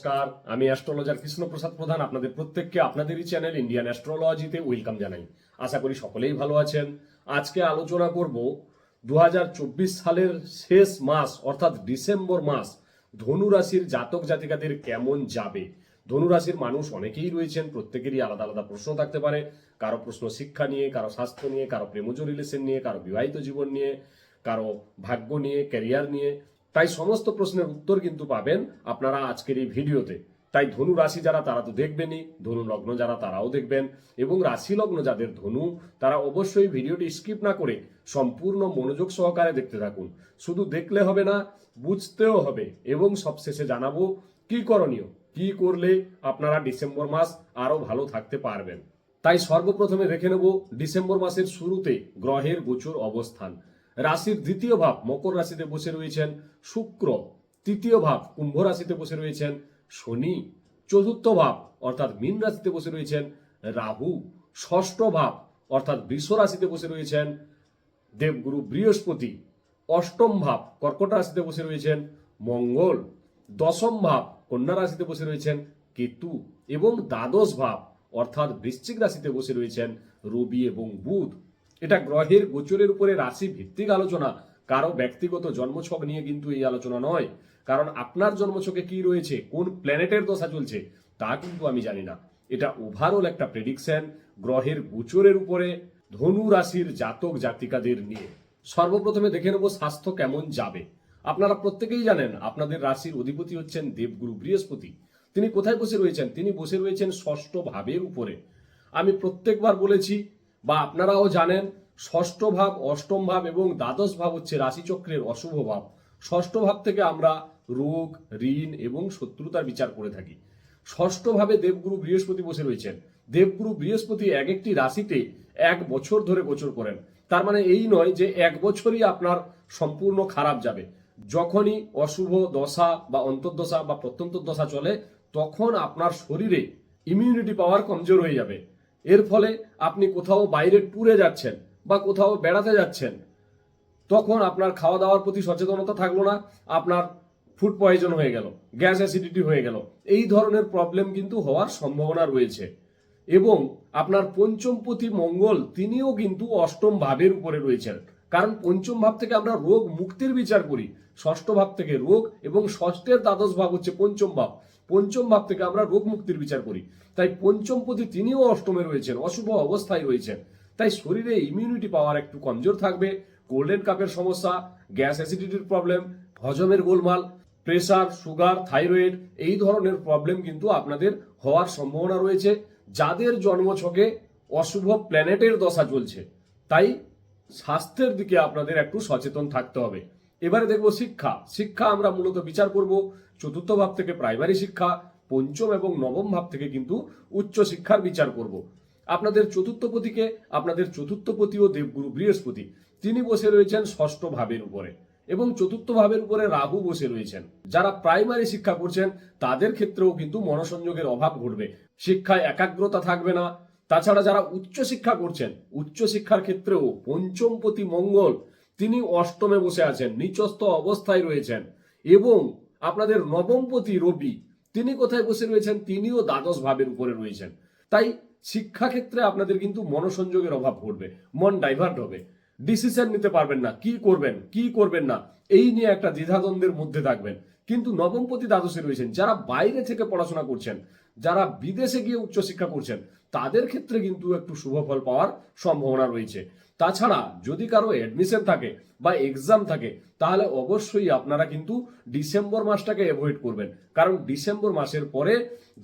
নমস্কার, আমি অ্যাস্ট্রোলজার কৃষ্ণপ্রসাদ প্রধান। আপনাদের প্রত্যেককে আপনাদেরই চ্যানেল ইন্ডিয়ান অ্যাস্ট্রোলজিতে ওয়েলকাম জানাই। আশা করি সকলেই ভালো আছেন। আজকে আলোচনা করব দুহাজার চব্বিশ সালের শেষ মাস, অর্থাৎ ডিসেম্বর মাস, ধনু রাশির জাতক জাতিকাদের কেমন যাবে? ধনু রাশির মানুষ অনেকেই রয়েছেন, প্রত্যেকেরই আলাদা আলাদা প্রশ্ন থাকতে পারে। কারও প্রশ্ন শিক্ষা নিয়ে, কারও স্বাস্থ্য নিয়ে, কারও প্রেমজ রিলেশন নিয়ে, কারও বিবাহিত জীবন নিয়ে, কারও ভাগ্য নিয়ে, ক্যারিয়ার নিয়ে তাই সমস্ত প্রশ্নের উত্তর কিন্তু পাবেন আপনারা আজকের এই ভিডিওতে। তাই ধনু রাশি যারা, তারা তো দেখবেনই। ধনু লগ্ন যারা, তারাও দেখবেন। এবং রাশি লগ্ন যাদের ধনু, তারা অবশ্যই ভিডিওটি স্কিপ না করে সম্পূর্ণ মনোযোগ সহকারে দেখতে থাকুন। শুধু দেখলে হবে না, বুঝতেও হবে এবং সবশেষে জানাব কি করণীয়, কি করলে আপনারা ডিসেম্বর মাস আরও ভালো থাকতে পারবেন। তাই সর্বপ্রথমে দেখে নেব ডিসেম্বর মাসের শুরুতে গ্রহের গোচর অবস্থান। রাশির দ্বিতীয় ভাব মকর রাশিতে বসে রয়েছেন, শুক্র তৃতীয় ভাব কুম্ভ রাশিতে বসে রয়েছেন, শনি চতুর্থ ভাব অর্থাৎ মীন রাশিতে বসে রয়েছেন, রাহু ষষ্ঠ ভাব অর্থাৎ বৃষ রাশিতে বসে রয়েছেন, দেবগুরু বৃহস্পতি অষ্টম ভাব কর্কট রাশিতে বসে রয়েছেন, মঙ্গল দশম ভাব কন্যা রাশিতে বসে রয়েছেন, কেতু এবং দ্বাদশ ভাব অর্থাৎ বৃশ্চিক রাশিতে বসে রয়েছেন, রবি এবং বুধ। এটা গ্রহের গোচরের উপরে রাশি ভিত্তিক আলোচনা। কারও ব্যক্তিগত জন্মছক নিয়ে কিন্তু এই আলোচনা নয়। কারণ আপনার জন্মছকে কি রয়েছে, কোন প্ল্যানেটের দশা চলছে, তা কিন্তু আমি জানি না। এটা ওভারঅল একটা প্রেডিকশন গ্রহের গোচরের উপরে ধনু রাশির জাতক জাতিকাদের নিয়ে। সর্বপ্রথমে দেখে নেব স্বাস্থ্য কেমন যাবে। আপনারা প্রত্যেকেই জানেন, আপনাদের রাশির অধিপতি হচ্ছেন দেবগুরু বৃহস্পতি। তিনি কোথায় বসে রয়েছেন? তিনি বসে রয়েছেন ষষ্ঠ ভাবের উপরে। আমি প্রত্যেকবার বলেছি বা আপনারাও জানেন, ষষ্ঠ ভাব, অষ্টম ভাব এবং দ্বাদশ ভাব হচ্ছে রাশিচক্রের অশুভ ভাব। ষষ্ঠ ভাব থেকে আমরা রোগ, ঋণ এবং শত্রুতার বিচার করে থাকি। ষষ্ঠ ভাবে দেবগুরু বৃহস্পতি বসে রয়েছেন। দেবগুরু বৃহস্পতি এক একটি রাশিতে এক বছর ধরে গোচর করেন। তার মানে এই নয় যে এক বছরই আপনার সম্পূর্ণ খারাপ যাবে। যখনই অশুভ দশা বা অন্তর্দশা বা প্রত্যন্ত দশা চলে, তখন আপনার শরীরে ইমিউনিটি পাওয়ার কমজোর হয়ে যাবে। এর ফলে আপনি কোথাও বাইরে ট্যুরে যাচ্ছেন বা কোথাও বেড়াতে যাচ্ছেন, তখন আপনার খাওয়া দাওয়ার প্রতি সচেতনতা থাকল না, আপনার ফুড পয়জন হয়ে গেল গ্যাস অ্যাসিডিটি হয়ে গেল। এই ধরনের প্রবলেম কিন্তু হওয়ার সম্ভাবনা রয়েছে। এবং আপনার পঞ্চমপতি মঙ্গল তিনিও কিন্তু অষ্টম ভাবের উপরে রয়েছেন। কারণ পঞ্চম ভাব থেকে আমরা রোগ মুক্তির বিচার করি, ষষ্ঠ ভাব থেকে রোগ এবং ষষ্ঠের দ্বাদশ ভাব হচ্ছে পঞ্চম ভাব। পঞ্চম ভাব থেকে আমরা রোগ মুক্তির বিচার করি। তাই পঞ্চম পঞ্চমপতি তিনিও অষ্টমে রয়েছেন, অশুভ অবস্থায় রয়েছেন। তাই শরীরে ইমিউনিটি পাওয়ার একটু কমজোর থাকবে গোল্ডেন কাপের সমস্যা গ্যাস অ্যাসিডিটির প্রবলেম হজমের গোলমাল প্রেসার সুগার থাইরয়েড এই ধরনের প্রবলেম কিন্তু আপনাদের হওয়ার সম্ভাবনা রয়েছে। যাদের জন্মছকে অশুভ প্ল্যানেটের দশা চলছে, তাই স্বাস্থ্যের দিকে আপনাদের একটু সচেতন থাকতে হবে। এবারে দেখব শিক্ষা। শিক্ষা আমরা মূলত বিচার করব চতুর্থ ভাব থেকে প্রাইমারি শিক্ষা, পঞ্চম এবং নবম ভাব থেকে কিন্তু উচ্চ শিক্ষার বিচার করব। আপনাদের চতুর্থপতিকে আপনাদের চতুর্থপতি ও দেবগুরু বৃহস্পতি, তিনি বসে রয়েছেন ষষ্ঠ ভাবের উপরে এবং চতুর্থ ভাবের উপরে রাহু বসে রয়েছেন। যারা প্রাইমারি শিক্ষা করছেন, তাদের ক্ষেত্রেও কিন্তু মনোসংযোগের অভাব ঘটবে। শিক্ষায় একাগ্রতা থাকবে না। তাছাড়া যারা উচ্চ শিক্ষা করছেন, উচ্চ শিক্ষার ক্ষেত্রেও পঞ্চমপতি মঙ্গল তিনি অষ্টমে বসে আছেন, নিচস্থ অবস্থায় রয়েছেন। এবং আপনাদের নবমপতি রবি, তিনি কোথায় বসে রয়েছেন? তিনিও দ্বাদশ ভাবের উপরে রয়েছেন। তাই শিক্ষাক্ষেত্রে আপনাদের কিন্তু মনসংযোগের অভাব ঘটবে, মন ডাইভার্ট হবে। ডিসিশন নিতে পারবেন না, কি করবেন কি করবেন না, এই নিয়ে একটা দ্বিধাদ্বন্দ্বের মধ্যে থাকবেন। কিন্তু নবমপতি দ্বাদশে রয়েছেন, যারা বাইরে থেকে পড়াশোনা করছেন, যারা বিদেশে গিয়ে উচ্চশিক্ষা করছেন, তাদের ক্ষেত্রে কিন্তু একটু শুভ ফল পাওয়ার সম্ভাবনা রয়েছে। তাছাড়া যদি কারও অ্যাডমিশন থাকে বা এক্সাম থাকে, তাহলে অবশ্যই আপনারা কিন্তু ডিসেম্বর মাসটাকে অ্যাভয়েড করবেন। কারণ ডিসেম্বর মাসের পরে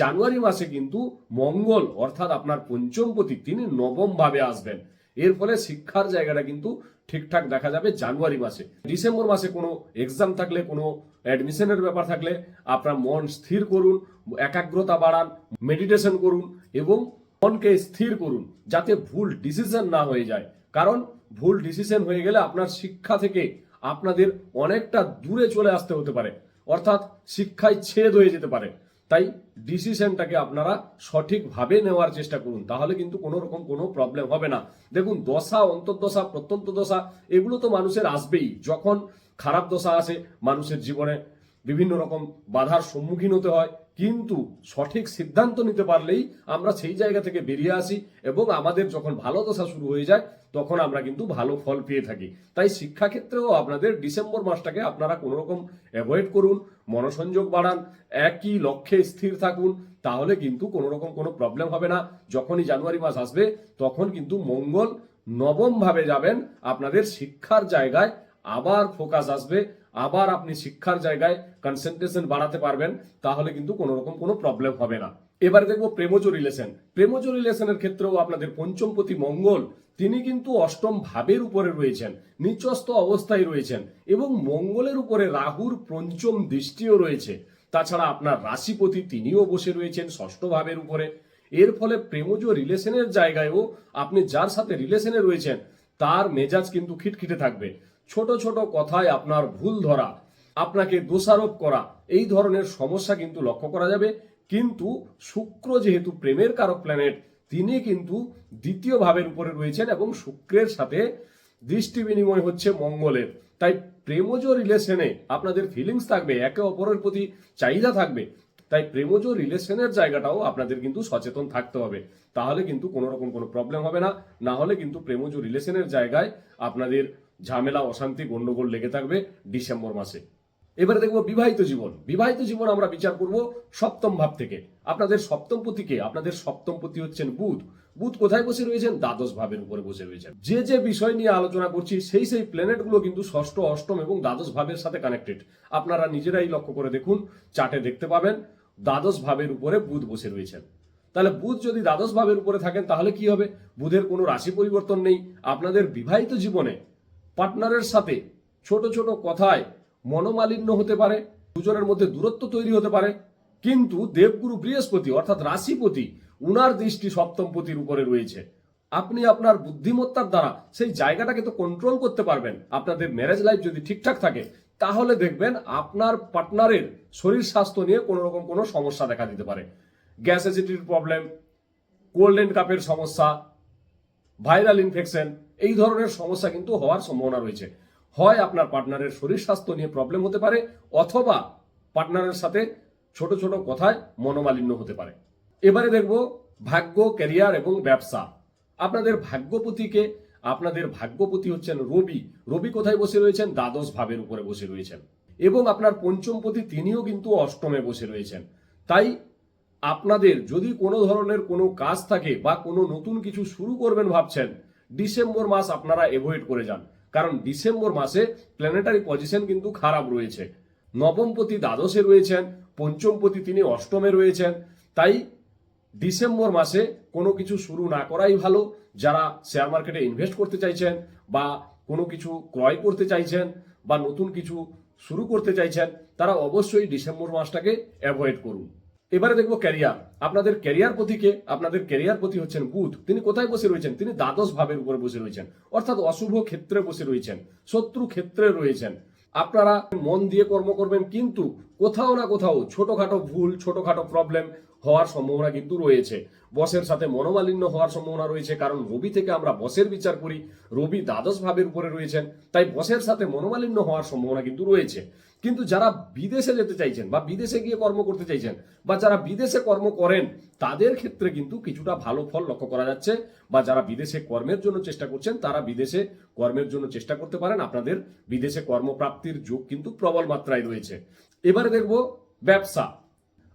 জানুয়ারি মাসে কিন্তু মঙ্গল, অর্থাৎ আপনার পঞ্চমপতি তিনি নবম ভাবে আসবেন। এর ফলে শিক্ষার জায়গাটা কিন্তু ঠিকঠাক দেখা যাবে জানুয়ারি মাসে। ডিসেম্বর মাসে কোনো এক্সাম থাকলে, কোনো অ্যাডমিশনের ব্যাপার থাকলে আপনার মন স্থির করুন, একাগ্রতা বাড়ান মেডিটেশন করুন এবং মনকে স্থির করুন যাতে ভুল ডিসিশন না হয়ে যায়। কারণ ভুল ডিসিশন হয়ে গেলে আপনার শিক্ষা থেকে আপনাদের অনেকটা দূরে চলে আসতে হতে পারে। অর্থাৎ শিক্ষায় ছেদ হয়ে যেতে পারে। তাই ডিসিশনটাকে আপনারা সঠিকভাবে নেওয়ার চেষ্টা করুন। তাহলে কিন্তু কোনো রকম কোনো প্রবলেম হবে না। দেখুন, দশা, অন্তর্দশা প্রত্যন্ত দশা এগুলো তো মানুষের আসবেই। যখন খারাপ দশা আসে, মানুষের জীবনে বিভিন্ন রকম বাধার সম্মুখীন হতে হয় কিন্তু সঠিক সিদ্ধান্ত নিতে পারলেই আমরা সেই জায়গা থেকে বেরিয়ে আসি এবং আমাদের যখন ভালো দশা শুরু হয়ে যায়, তখন আমরা কিন্তু ভালো ফল পেয়ে থাকি। তাই শিক্ষাক্ষেত্রেও আপনাদের ডিসেম্বর মাসটাকে আপনারা কোনো রকম অ্যাভয়েড করুন, মনোসংযোগ বাড়ান, একই লক্ষ্যে স্থির থাকুন, তাহলে কিন্তু কোনো রকম কোনো প্রবলেম হবে না। যখনই জানুয়ারি মাস আসবে, তখন কিন্তু মঙ্গল নবমভাবে যাবেন, আপনাদের শিক্ষার জায়গায় আবার ফোকাস আসবে আবার আপনি শিক্ষার জায়গায় কনসেন্ট্রেশন বাড়াতে পারবেন, তাহলে কিন্তু কোনো রকম কোনো প্রবলেম হবে না। এবারে দেখব প্রেমজ রিলেশন প্রেমজ রিলেশনের ক্ষেত্রেও আপনাদের পঞ্চমপতি মঙ্গল, তিনি কিন্তু অষ্টম ভাবের উপরে রয়েছেন, নিচস্থ অবস্থায় রয়েছেন, এবং মঙ্গলের উপরে রাহুর পঞ্চম দৃষ্টিও রয়েছে। তাছাড়া আপনার রাশিপতি তিনিও বসে রয়েছেন ষষ্ঠ ভাবের উপরে। এর ফলে প্রেমজ রিলেশনের জায়গায়ও আপনি যার সাথে রিলেশনে রয়েছেন, তার মেজাজ কিন্তু খিটখিটে থাকবে। ছোট ছোট কথায় আপনার ভুল ধরা, আপনাকে দোষারোপ করা, এই ধরনের সমস্যা কিন্তু লক্ষ্য করা যাবে। কিন্তু শুক্র যেহেতু প্রেমের কারক প্ল্যানেট তিনি কিন্তু দ্বিতীয় ভাবের উপরে রয়েছেন এবং শুক্রের সাথে দৃষ্টি বিনিময় হচ্ছে মঙ্গলের। তাই প্রেমজ রিলেশনে আপনাদের ফিলিংস থাকবে, একে অপরের প্রতি চাহিদা থাকবে। তাই প্রেমজ রিলেশনের জায়গাটাও আপনাদের কিন্তু সচেতন থাকতে হবে। তাহলে কিন্তু কোনো রকম কোনো প্রবলেম হবে না। না হলে কিন্তু প্রেমজ রিলেশনের জায়গায় আপনাদের ঝামেলা, অশান্তি, গন্ডগোল লেগে থাকবে ডিসেম্বর মাসে। এবারে দেখব বিবাহিত জীবন। বিবাহিত জীবন আমরা বিচার করব সপ্তম ভাব থেকে। আপনাদের সপ্তম পতিকে আপনাদের সপ্তম পতি হচ্ছেন বুধ। বুধ কোথায় বসে রয়েছেন? দ্বাদশ ভাবের উপরে বসে রয়েছেন। যে যে বিষয় নিয়ে আলোচনা করছি, সেই সেই প্ল্যানেটগুলো কিন্তু ষষ্ঠ, অষ্টম এবং দ্বাদশ ভাবের সাথে কানেক্টেড আপনারা নিজেরাই লক্ষ্য করে দেখুন চার্টে দেখতে পাবেন, দ্বাদশ ভাবের উপরে বুধ বসে রয়েছেন। তাহলে বুধ যদি দ্বাদশ ভাবের উপরে থাকেন, তাহলে কি হবে? বুধের কোনো রাশি পরিবর্তন নেই। আপনাদের বিবাহিত জীবনে পার্টনারের সাথে ছোট ছোট কথায় মনোমালিন্য হতে পারে, দুজনের মধ্যে দূরত্ব তৈরি হতে পারে, কিন্তু দেবগুরু বৃহস্পতি অর্থাৎ রাশিপতি উনার দৃষ্টি সপ্তম পতির উপরে রয়েছে। আপনি আপনার বুদ্ধিমত্তার দ্বারা সেই জায়গাটাকে তো কন্ট্রোল করতে পারবেন। আপনাদের ম্যারেজ লাইফ যদি ঠিকঠাক থাকে, তাহলে দেখবেন আপনার পার্টনারের শরীর স্বাস্থ্য নিয়ে কোনো রকম কোনো সমস্যা দেখা দিতে পারে। গ্যাস অ্যাসিডিটির প্রবলেম কোল্ড এন্ড কাপের সমস্যা ভাইরাল ইনফেকশন এই ধরনের সমস্যা কিন্তু হওয়ার সম্ভাবনা রয়েছে। হয় আপনার পার্টনারের শরীর স্বাস্থ্য নিয়ে প্রবলেম হতে পারে, অথবা পার্টনারের সাথে ছোট ছোট কথায় মনোমালিন্য হতে পারে। এবারে দেখব ভাগ্য ক্যারিয়ার এবং ব্যবসা। আপনাদের ভাগ্যপতিকে, আপনাদের ভাগ্যপতি হচ্ছেন রবি। রবি কোথায় বসে রয়েছেন? দ্বাদশ ভাবের উপরে বসে রয়েছেন। এবং আপনার পঞ্চমপতি তিনিও কিন্তু অষ্টমে বসে রয়েছেন। তাই আপনাদের যদি কোনো ধরনের কোনো কাজ থাকে বা কোনো নতুন কিছু শুরু করবেন ভাবছেন ডিসেম্বর মাস আপনারা এভয়েড করে যান। কারণ ডিসেম্বর মাসে প্ল্যানেটারি পজিশন কিন্তু খারাপ রয়েছে। নবমপতি দ্বাদশে রয়েছেন, পঞ্চমপতি তিনি অষ্টমে রয়েছেন। তাই ডিসেম্বর মাসে কোনো কিছু শুরু না করাই ভালো। যারা শেয়ার মার্কেটে ইনভেস্ট করতে চাইছেন বা কোনো কিছু ক্রয় করতে চাইছেন বা নতুন কিছু শুরু করতে চাইছেন, তারা অবশ্যই ডিসেম্বর মাসটাকে অ্যাভয়েড করুন। এবারে দেখব ক্যারিয়ার আপনাদের ক্যারিয়ার পথিকে, আপনাদের ক্যারিয়ার পথি হচ্ছেন বুধ তিনি কোথায় বসে রয়েছেন? তিনি দ্বাদশ ভাবের উপরে বসে রয়েছেন। অর্থাৎ অশুভ ক্ষেত্রে বসে রয়েছেন, শত্রু ক্ষেত্রে রয়েছেন। আপনারা মন দিয়ে কর্ম করবেন, কিন্তু কোথাও না কোথাও ছোটখাটো ভুল, ছোটখাটো প্রবলেম হওয়ার সম্ভাবনা কিন্তু রয়েছে। বসের সাথে মনোমালিন্য হওয়ার সম্ভাবনা রয়েছে, কারণ রবি থেকে আমরা বসের বিচার করি। রবি দ্বাদশ ভাবের উপরে রয়েছেন, তাই বসের সাথে মনোমালিন্য হওয়ার সম্ভাবনা কিন্তু রয়েছে। কিন্তু যারা বিদেশে যেতে চাইছেন বা বিদেশে গিয়ে কর্ম করতে চাইছেন বা যারা বিদেশে কর্ম করেন, তাদের ক্ষেত্রে কিন্তু কিছুটা ভালো ফল লক্ষ্য করা যাচ্ছে। বা যারা বিদেশে কর্মের জন্য চেষ্টা করছেন, তারা বিদেশে কর্মের জন্য চেষ্টা করতে পারেন। আপনাদের বিদেশে কর্মপ্রাপ্তির যোগ কিন্তু প্রবল মাত্রায় রয়েছে। এবারে দেখব ব্যবসা।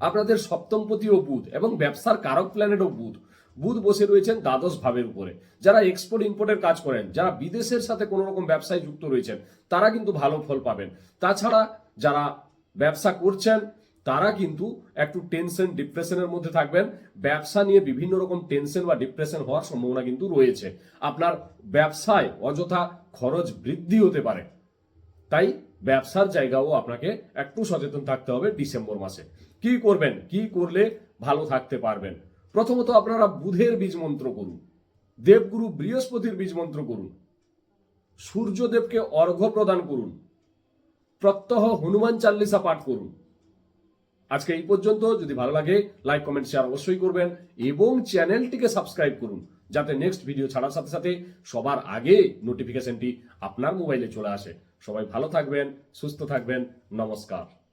আপনাদের সপ্তমপতি ও বুধ এবং ব্যবসার কারক প্ল্যানেটও বুধ। বুধ বসে রয়েছেন দ্বাদশ ভাবের উপরে। যারা এক্সপোর্ট ইম্পোর্টের কাজ করেন, যারা বিদেশের সাথে কোনো রকম ব্যবসায় যুক্ত রয়েছেন, তারা কিন্তু ভালো ফল পাবেন। তাছাড়া যারা ব্যবসা করছেন, তারা কিন্তু একটু টেনশন ডিপ্রেশনের মধ্যে থাকবেন। ব্যবসা নিয়ে বিভিন্ন রকম টেনশন বা ডিপ্রেশন হওয়ার সম্ভাবনা কিন্তু রয়েছে। আপনার ব্যবসায় অযথা খরচ বৃদ্ধি হতে পারে। তাই ব্যবসার জায়গাও আপনাকে একটু সচেতন থাকতে হবে ডিসেম্বর মাসে। কি করবেন? কি করলে ভালো থাকতে পারবেন? প্রথমত আপনারা বুধের বীজ মন্ত্র করুন। দেবগুরু বৃহস্পতির বীজ মন্ত্র করুন। সূর্যদেবকে অর্ঘ্য প্রদান করুন। প্রত্যহ হনুমান চাল্লিশা পাঠ করুন। আজকে এই পর্যন্ত। যদি ভালো লাগে, লাইক, কমেন্ট শেয়ার অবশ্যই করবেন এবং চ্যানেলটিকে সাবস্ক্রাইব করুন যাতে নেক্সট ভিডিও ছাড়ার সাথে সাথে সবার আগে নোটিফিকেশনটি আপনার মোবাইলে চলে আসে। সবাই ভালো থাকবেন, সুস্থ থাকবেন। নমস্কার।